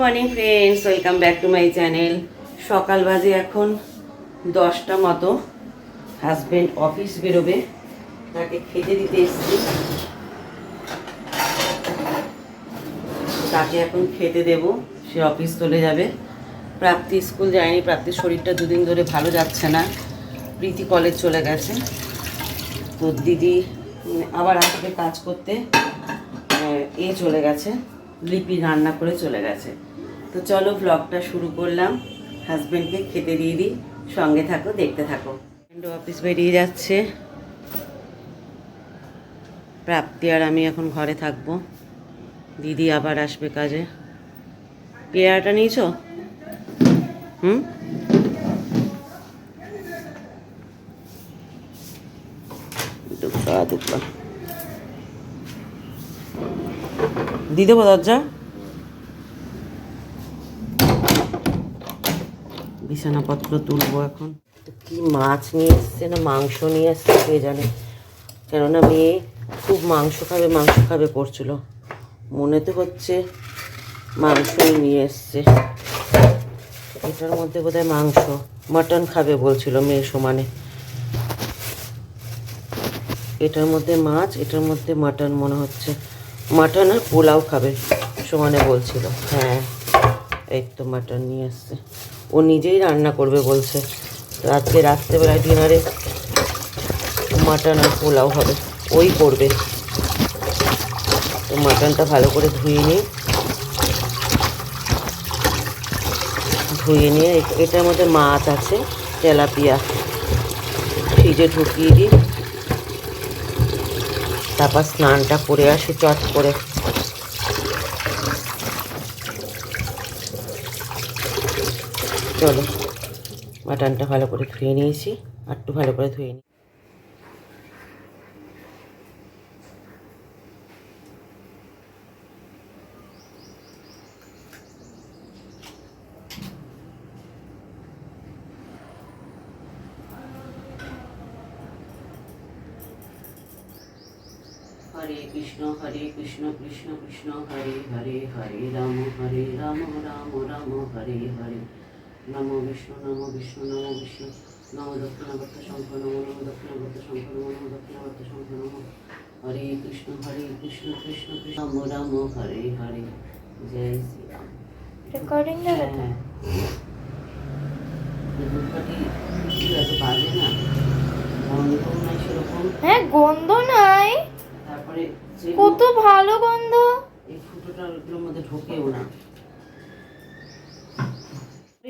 Morning friends welcome back to my channel সকাল বাজে এখন দশটা মতো। হাজবেন্ড অফিস বেরোবে। তাকে খেতে দিতে এসছি। তাকে এখন খেতে দেব। সে অফিস চলে যাবে। প্রাপ্তি স্কুল যায়নি। প্রাপ্তির শরীরটা দুদিন ধরে ভালো যাচ্ছে না। প্রীতি কলেজ চলে গেছে। তো দিদি আবার আসবে কাজ করতে। এ চলে গেছে। লিপি রান্না করে চলে গেছে। তো চলো ব্লগটা শুরু করলাম। হাজব্যান্ডকে খেতে দিয়ে দিই। সঙ্গে থাকো, দেখতে থাকো। অফিস বেরিয়ে যাচ্ছে। প্রাপ্তি আর আমি এখন ঘরে থাকব। দিদি আবার আসবে কাজে। পেয়ারাটা নিয়েছো? হুম? দুপা দুপা দিয়ে দেবো দরজা। বিছানাপত্র তুলবো এখন। কি মাছ নিয়ে এসছে না, মাংস নিয়ে এসছে কে জানে। কেননা মেয়ে খুব মাংস খাবে মাংস খাবে করছিল। মনে তো হচ্ছে মাংসই নিয়ে এসছে। এটার মধ্যে বোধহয় মাংস। মাটন খাবে বলছিল মেয়ে সমানে। এটার মধ্যে মাছ, এটার মধ্যে মাটন মনে হচ্ছে। মাটন আর পোলাও খাবে, সমানে বলছিল। হ্যাঁ এই তো মাটন নিয়ে এসছে। ও নিজেই রান্না করবে বলছে। তো আজকে রাত্রেবেলায় ডিনারে মাটন আর পোলাও হবে। ওই করবে। তো মাটনটা ভালো করে ধুয়ে নিই ধুয়ে নিয়ে এটার মধ্যে মাছ আছে, তেলাপিয়া। ফ্রিজে ঢুকিয়ে দিই। তারপর স্নানটা করে আসি, চট করে। চলো মাটনটা ভালো করে ধুয়ে নিয়েছি, আর একটু ভালো করে ধুয়ে নিই হরে কৃষ্ণ হরে কৃষ্ণ কৃষ্ণ কৃষ্ণ হরে হরে হরে রাম হরে রাম রাম রাম হরে হরে। নমো বিষ্ণু নমো বিষ্ণু নমো বিষ্ণু। নমো দক্ষিণাবর্ত শঙ্খ নমো নমো দক্ষিণাবর্ত শঙ্খ নমো নমো দক্ষিণাবর্ত শঙ্খ নমো। হরে কৃষ্ণ হরে কৃষ্ণ কৃষ্ণ কৃষ্ণ রাম রাম হরে হরে। জয় শ্রীরাম। রেকর্ডিং হ্যাঁ বাজে না? নাই সেরকম। হ্যাঁ গন্ধ নাই। তারপরে কত ভালো গন্ধ। এই ফুটোটা ওগুলোর মধ্যে ঢোকেও না।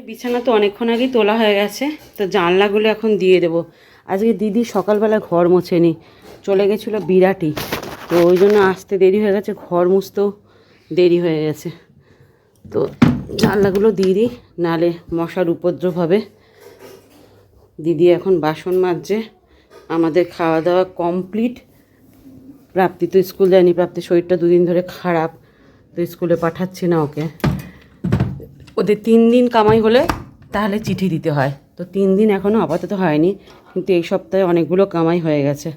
বিছানা তো অনেকক্ষণ আগেই তোলা হয়ে গেছে তো জানলাগুলো এখন দিয়ে দেবো। আজকে দিদি সকালবেলা ঘর মোছেনি চলে গেছিল বিরাটি তো ওই জন্য আসতে দেরি হয়ে গেছে ঘর মুছতেও দেরি হয়ে গেছে। তো জানলাগুলো দিয়ে দিই নালে মশার উপদ্রব হবে। দিদি এখন বাসন মাজছে আমাদের খাওয়া দাওয়া কমপ্লিট। প্রাপ্তি, তো স্কুল যায়নি প্রাপ্তির শরীরটা দুদিন ধরে খারাপ, তো স্কুলে পাঠাচ্ছি না ওকে। ওদের তিন দিন কামাই হলে তাহলে চিঠি দিতে হয়। তো তিন দিন এখনও আপাতত হয়নি, কিন্তু এই সপ্তাহে অনেকগুলো কামাই হয়ে গেছে।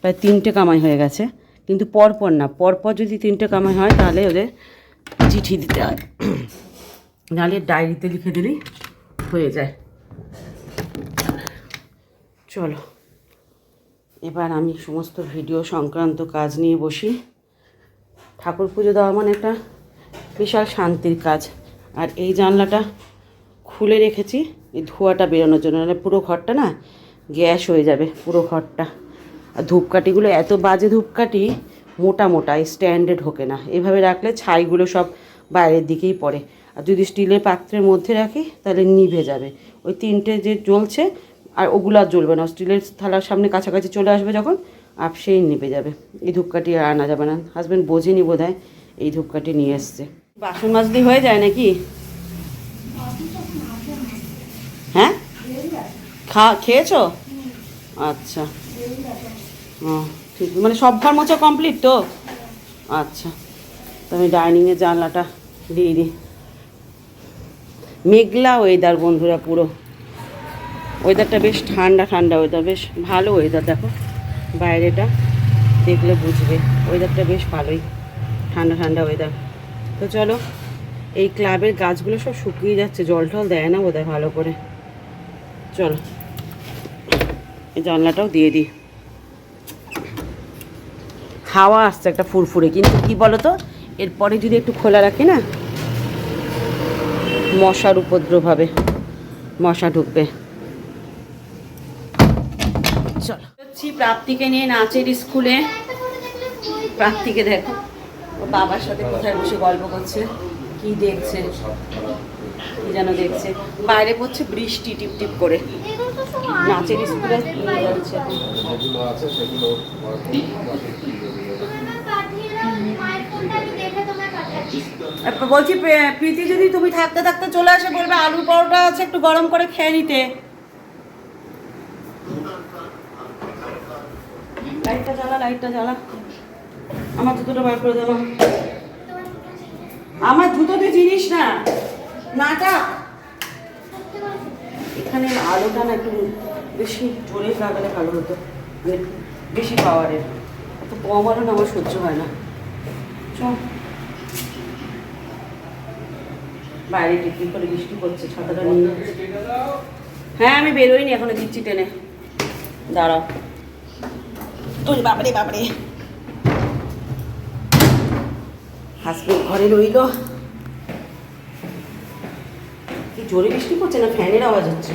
প্রায় তিনটে কামাই হয়ে গেছে, কিন্তু পরপর না, পরপর যদি তিনটে কামাই হয় তাহলে ওদের চিঠি দিতে হয়। নাহলে ডায়েরিতে লিখে দিলেই হয়ে যায়। চলো। এবার আমি সমস্ত ভিডিও সংক্রান্ত কাজ নিয়ে বসি। ঠাকুর পুজো দেওয়া মানে একটা বিশাল শান্তির কাজ। আর এই জানলাটা খুলে রেখেছি, এই ধোঁয়াটা বেরোনোর জন্য। নাহলে পুরো ঘরটা না গ্যাস হয়ে যাবে, পুরো ঘরটা। আর ধূপকাঠিগুলো এত বাজে ধূপকাঠি, মোটা মোটা স্ট্যান্ডে ঢোকে না। এভাবে রাখলে ছাইগুলো সব বাইরের দিকেই পড়ে। আর যদি স্টিলের পাত্রের মধ্যে রাখি, তাহলে নিভে যাবে। ওই তিনটে যে জ্বলছে আর ওগুলো আর জ্বলবে না। স্টিলের থালার সামনে কাছাকাছি চলে আসবে যখন আপসেই নিভে যাবে। এই ধূপকাঠি আর আনা যাবে না। হাজব্যান্ড বোঝেনি বোধ এই ধূপকাঠি নিয়ে এসছে। বাসন মাজলি হয়ে যায় নাকি? হ্যাঁ? খা, খেয়েছো? আচ্ছা। ও, ঠিক। মানে সব ঘর মোছা কমপ্লিট তো? আচ্ছা। তো আমি ডাইনিংয়ের জানলাটা দিয়ে দিই। মেঘলা ওয়েদার বন্ধুরা পুরো। ওয়েদারটা বেশ ঠান্ডা ঠান্ডা ওয়েদার বেশ ভালো ওয়েদার দেখো। বাইরেটা দেখলে বুঝবে। ওয়েদারটা বেশ ভালোই। ঠান্ডা ঠান্ডা ওয়েদার তো চলো, এই ক্লাবের গাছগুলো সব শুকিয়ে যাচ্ছে। জল টল দেয় না বোধহয় ভালো করে। চলো, এই জানলাটাও দিয়ে দিই। হাওয়া আসছে একটা ফুরফুরে, কিন্তু কি বলো তো এরপরে যদি একটু খোলা রাখি না, মশার উপদ্রব হবে, মশা ঢুকবে। চলো। হচ্ছি প্রাপ্তিকে নিয়ে নাচের স্কুলে। প্রাপ্তিকে দেখো। ও বাবার সাথে কোথায় বসে গল্প করছে কি দেখছে কি যেন দেখছে। বাইরে পড়ছে বৃষ্টি টিপ টিপ করে। নাচের স্কুলে বলছি প্রীতি যদি তুমি থাকতে থাকতে চলে আসে বলবে আলু পরোটা আছে একটু গরম করে খেয়ে নিতে। লাইটটা জ্বালা লাইটটা জ্বালা। আমার জুতোটা বার করে দেবো আমার জুতোতে জিনিস না। নাটা এখানে আলোটা না একটু বেশি জোরে লাগালে ভালো হতো। মানে বেশি পাওয়ারের এত কম আলো না, আমার সহ্য হয় না। চল। বাইরে টিপি করে বৃষ্টি পড়ছে, ছাতাটা নিয়ে। হ্যাঁ আমি বেরোইনি, এখনও দিচ্ছি টেনে। দাঁড়াও। ওই বাবারে বাবারে হাসবেন্ড ঘরে রইল। কি জোরে বৃষ্টি পড়ছে না ফ্যানের আওয়াজ হচ্ছে।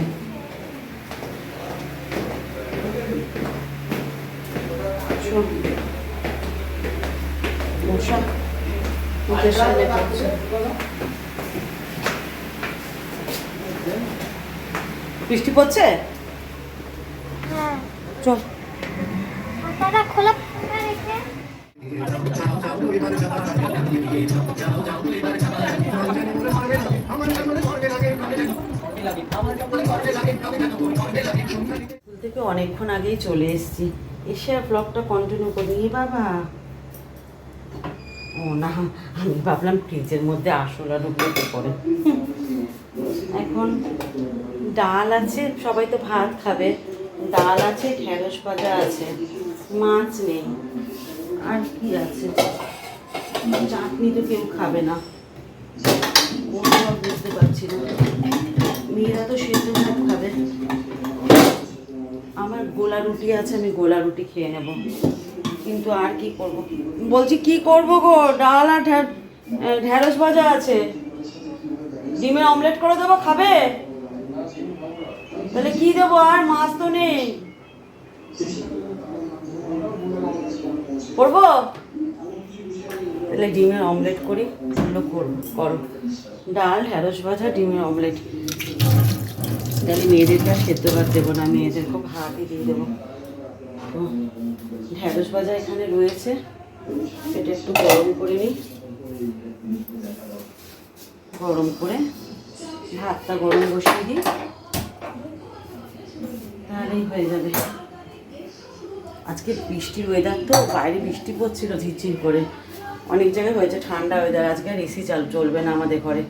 মশা মুখের সামনে পড়ছে। বৃষ্টি পড়ছে? হ্যাঁ। চল। স্কুল থেকে অনেকক্ষণ আগেই চলে এসেছি। এসে আর ব্লগটা কন্টিনিউ করি বাবা। ও না, আমি ভাবলাম ফ্রিজের মধ্যে আসলা ঢুকলে তো করে? এখন ডাল আছে, সবাই তো ভাত খাবে। ডাল আছে, ঢেঁড়স ভাজা আছে। মাছ নেই। আর কি আছে? চাটনি তো কেউ খাবে না। কোনটা বুঝতে পারছি না। মেয়েরা তো সেদ্ধ ভাত খাবে। আমার গোলা রুটি আছে, আমি গোলা রুটি খেয়ে নেব। কিন্তু আর কি করব? বলছি, কি করব গো? ডাল আর ঢ্যাঁড়স ভাজা আছে। ডিমের অমলেট করে দেবো, খাবে? তাহলে কি দেবো? আর মাছ তো নেই। করব? তাহলে ডিমের অমলেট করি ওগুলো করব, করো। ডাল ঢ্যাঁড়স ভাজা, ডিমের অমলেট তাহলে মেয়েদেরকে আর সেদ্ধ ভাত দেবো না, মেয়েদেরকে ভাতই দিয়ে দেবো। তো ঢ্যাঁড়স ভাজা এখানে রয়েছে, এটা একটু গরম করে নিই। গরম করে ভাতটা গরম বসিয়ে দিই। তাহলেই হয়ে যাবে। আজকে বৃষ্টির ওয়েদার তো, বাইরে বৃষ্টি পড়ছিল ঝিরঝির করে। অনেক জায়গায় হয়েছে ঠান্ডা ওয়েদার আজকে আর এসি চাল চলবে না আমাদের ঘরে।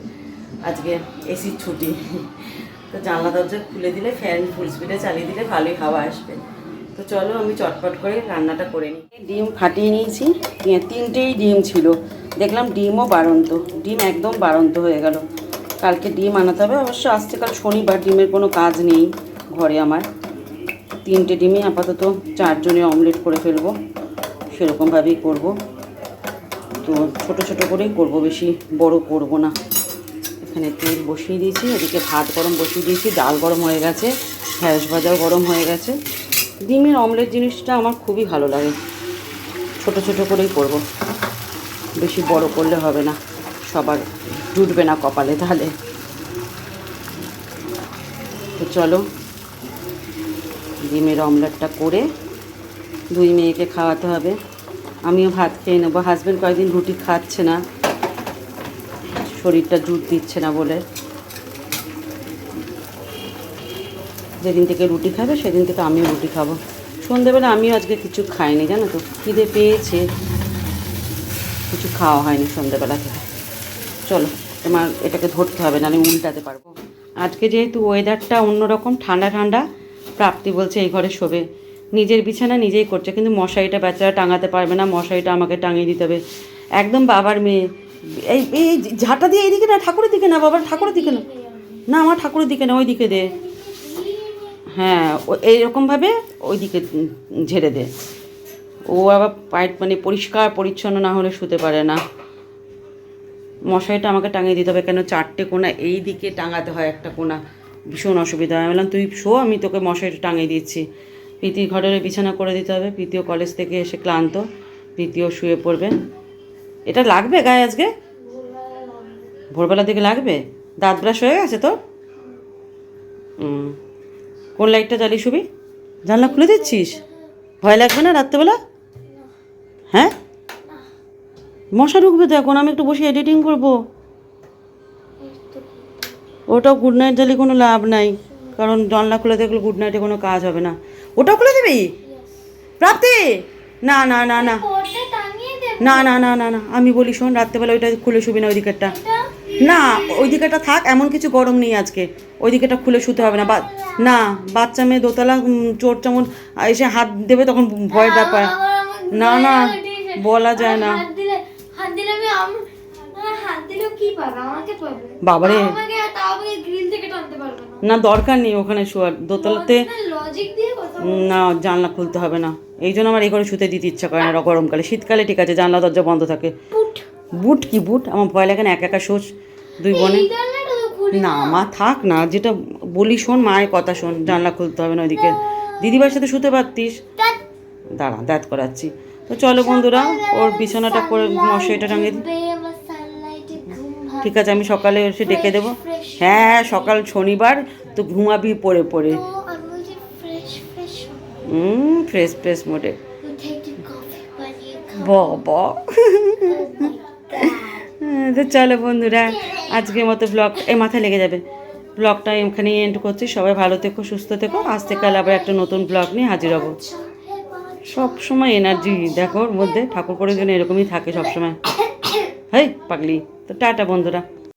আজকে এসির ছুটি। তো জানলা দরজা খুলে দিলে ফ্যান ফুল স্পিডে চালিয়ে দিলে ভালোই হাওয়া আসবে। তো চলো আমি চটপট করে রান্নাটা করে নিই। ডিম ফাটিয়ে নিয়েছি। তিনটেই ডিম ছিল। দেখলাম ডিমও বাড়ন্ত। ডিম একদম বাড়ন্ত হয়ে গেল। কালকে ডিম আনাতে হবে। অবশ্য আসছে কাল শনিবার, ডিমের কোনো কাজ নেই ঘরে আমার। তিনটে ডিমই আপাতত চারজনে অমলেট করে ফেলব। সেরকমভাবেই করব। তো ছোট ছোট করেই করব, বেশি বড় করব না। এখানে তেল বসিয়ে দিয়েছি, এদিকে ভাত গরম বসিয়ে দিয়েছি, ডাল গরম হয়ে গেছে ঢ্যাঁড়স ভাজাও গরম হয়ে গেছে। ডিমের অমলেট জিনিসটা আমার খুবই ভালো লাগে। ছোট ছোট করেই করব। বেশি বড় করলে হবে না। সবার জুটবে না কপালে তাহলে। তো চলো ডিমের অমলেটটা করে দুই মেয়েকে খাওয়াতে হবে। আমিও ভাত খেয়ে নেব। হাজব্যান্ড কয়েকদিন রুটি খাচ্ছে না। শরীরটা জুট দিচ্ছে না বলে। যেদিন থেকে রুটি খাবে, সেদিন থেকে আমিও রুটি খাব। সন্ধেবেলা আমিও আজকে কিছু খাইনি, জানো তো? খিদে পেয়েছে। কিছু খাওয়া হয়নি সন্ধেবেলা থেকে। চলো, তোমার এটাকে ধরতে হবে না আমি উল্টাতে পারব। আজকে যেহেতু ওয়েদারটা অন্যরকম, ঠান্ডা ঠান্ডা প্রাপ্তি বলছে, এই ঘরে শোবে। নিজের বিছানা নিজেই করছে, কিন্তু মশারিটা বেচারা টাঙাতে পারবে না, মশারিটা আমাকে টাঙিয়ে দিতে হবে। একদম বাবার মেয়ে। এই এই ঝাঁটা দিয়ে এইদিকে না, ঠাকুরের দিকে না বাবার ঠাকুরের দিকে না। না, আমার ঠাকুরের দিকে না ওই দিকে দে। হ্যাঁ ও- এইরকমভাবে ওই দিকে ঝেড়ে দে। ও আবার পায়ের মানে পরিষ্কার, পরিচ্ছন্ন না হলে শুতে পারে না। মশারিটা আমাকে টাঙিয়ে দিতে হবে, কেন চারটে কোনা এই দিকে টাঙাতে হয় একটা কোনা। ভীষণ অসুবিধা। হয় আমি বললাম, তুই শো, আমি তোকে মশারিটা টাঙিয়ে দিচ্ছি। প্রীতি ঘরের বিছানা করে দিতে হবে। প্রীতিও কলেজ থেকে এসে ক্লান্ত। প্রীতিও শুয়ে পড়বে। এটা লাগবে গায়ে আজকে? ভোরবেলা দিকে লাগবে? দাঁত ব্রাশ হয়ে গেছে তো কোন লাইটটা জ্বালিয়ে শুবি জানলা খুলে দিচ্ছিস? ভয় লাগবে না রাত্রেবেলা? হ্যাঁ? মশা ঢুকবে তো এখন আমি একটু বসে এডিটিং করব। ওটাও গুড নাইট জ্বালিয়ে কোনো লাভ নাই। কারণ জানলা খুলে দেখলে গুড নাইটে কোনো কাজ হবে না। ওটাও খুলে দিবি? প্রাপ্তি না না না না। না না না না না। আমি বলি শোন রাত্রেবেলা ওইটা খুলে শুবি না ওই দিকেরটা না ওই দিকেটা থাক এমন কিছু গরম নেই আজকে। ওই দিকেটা খুলে শুতে হবে না। বা না বাচ্চা মেয়ে দোতলা চোর চামন এসে হাত দেবে তখন ভয়ের ব্যাপার। না না। বলা যায় না হাত দিলে হাত দিলে আমি আম- আমার হাত দিলেও কি পাবে আমাকে পাবে বাবারে। আমাকে তাও আমাকে গ্রিল থেকে টানতে পারবে না। না দরকার নেই ওখানে শোয়ার। দোতলাতে লজিক দিয়ে কথা না জানলা খুলতে হবে না। এই জন্য আমার এই করে শুতে দিতে ইচ্ছা করে না গরমকালে। শীতকালে ঠিক আছে জানলা দরজা বন্ধ থাকে। পুট বুট কি বুট? আমার ভয় লাগে না একা একা শোচ দুই বোনে। না মা থাক না যেটা বলি শোন মায়ের কথা শোন জানলা খুলতে হবে না ওইদিকে। দিদিভাইয়ের সাথে শুতে পারতিস? দাঁড়া দাঁত করাচ্ছি। তো চলো বন্ধুরা ওর বিছানাটা করে মশারিটা টাঙিয়ে ঠিক আছে আমি সকালে এসে ডেকে দেবো। হ্যাঁ সকাল শনিবার তো ঘুমাবি ফ্রেশ ফ্রেশ হুম ফ্রেশ ফ্রেশ খাব বাবা হ্যাঁ, তো চলো বন্ধুরা আজকের মতো ব্লগ এই মাথায় লেগে যাবে। ব্লগটা এখানেই এন্ড করছি। সবাই ভালো থেকো সুস্থ থেকো। আজ থেকে কাল আবার একটা নতুন ব্লগ নিয়ে হাজির হব। সব সময় এনার্জি দেখো ওর মধ্যে। ঠাকুর করে জন্য এরকমই থাকে সব সময় হেই পাগলি তো টাটা বন্ধুরা।